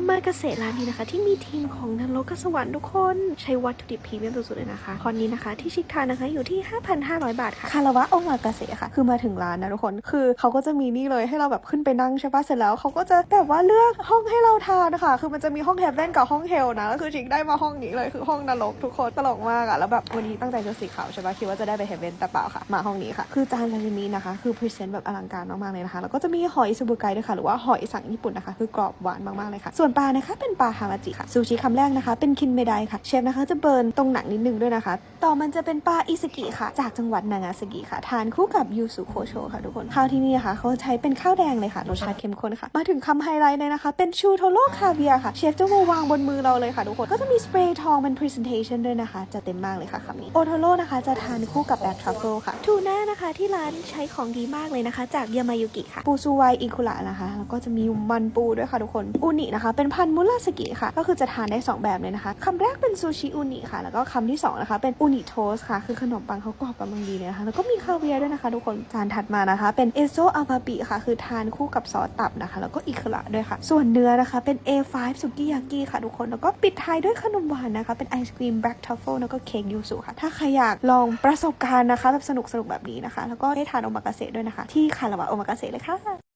มาเกษตรร้านนี้นะคะ ที่มีทีมของนรกกับสวรรค์ทุกคนใช้วัตถุดิบพรีเมียมสุดๆเลยนะคะคอนนี้นะคะที่ชิคทานนะคะอยู่ที่ 5,500 บาทค่ะคาราวะโอมาเกาเสะค่ะ คือมาถึงร้านนะทุกคนคือเขาก็จะมีนี่เลยให้เราแบบขึ้นไปนั่งใช่ปะเสร็จแล้วเขาก็จะแบบว่าเลือกห้องให้เราทานนะคะคือมันจะมีห้องแฮปเ e นกับห้องเฮลนะก็คือชิคได้มาห้องนี้เลยคือห้องนรกทุกคนตลกมากอะแล้วแบบวันนี้ตั้งใจชุดสีขาวใช่ปะคิดว่าจะได้ไปเฮปเ e นแต่เปล่าค่ะ มาห้องนี้ค่ะ คือจานซาชิมินะคะคือพรีเซนต์แบบอลังการมากๆเลยนะคะแล้วก็จะมีหอยซูบุไกด้วยค่ะหรือว่าหอยสังญี่ปุ่นนะคะคือกรอบหวานมากๆเลยค่ะส่วนปลานะคะ เป็นปลาฮามาจิค่ะซูชิคำแรกนะคะ เป็นคินเมไดค่ะเชฟนะคะจะเบิร์นตรงหนังนิดนึงด้วยนะคะ ต่อมันจะเป็นปลาอิสกิค่ะ จากจังหวัดนางาซากิค่ะทานคู่กับยูสุโคโชค่ะทุกคนข้าวที่นี่นะคะเขาใช้เป็นข้าวแดงเลยค่ะรสชาติเข้มข้นค่ะ มาถึงคำไฮไลท์เลยนะคะ เป็นชูโทโร่คาเวียร์ค่ะเชฟจะมาวางบนมือเราเลยค่ะทุกคนก็จะมีสเปรย์ทองเป็น presentation ด้วยนะคะ จะเต็มมากเลยค่ะคำนี้โอโทโร่นะคะจะทานคู่กับแบล็กทรัฟเฟิลค่ะทูน่านะคะที่ร้านใช้ของดีมากเลยนะคะ จากยามายุกิค่ะปูซูไวอิคุระนะคะแล้วก็จะมีมันปูด้วยค่ะทุกคนอูนินะคะเป็นพันมุราสกิค่ะ ก็คือจะทานได้ 2 แบบเลยนะคะคำแรกเป็นซูชิอูนิค่ะ แล้วก็คำที่2นะคะเป็นอูนิโทสค่ะ คือขนมปังเขากรอบกำลังดีเลยนะคะ แล้วก็มีคาเวียร์ด้วยนะคะ ทุกคน จานถัดมานะคะ เป็นเอโซอัลปาปิค่ะ คือทานคู่กับซอสตับนะคะ แล้วก็อิคระด้วยค่ะ ส่วนเนื้อนะคะเป็น A5 สุกิยากิค่ะทุกคน แล้วก็ปิดท้ายด้วยขนมหวานนะคะ เป็นไอศครีมแบล็กทัฟเฟิลแล้วก็เค้กยูสุค่ะ ถ้าใครอยากลองประสบการณ์นะคะแบบสนุกๆแบบนี้นะคะ แล้วก็ได้ทานโอมากาเสะด้วยนะคะ ที่คาราวะโอมากาเสะเลยค่ะ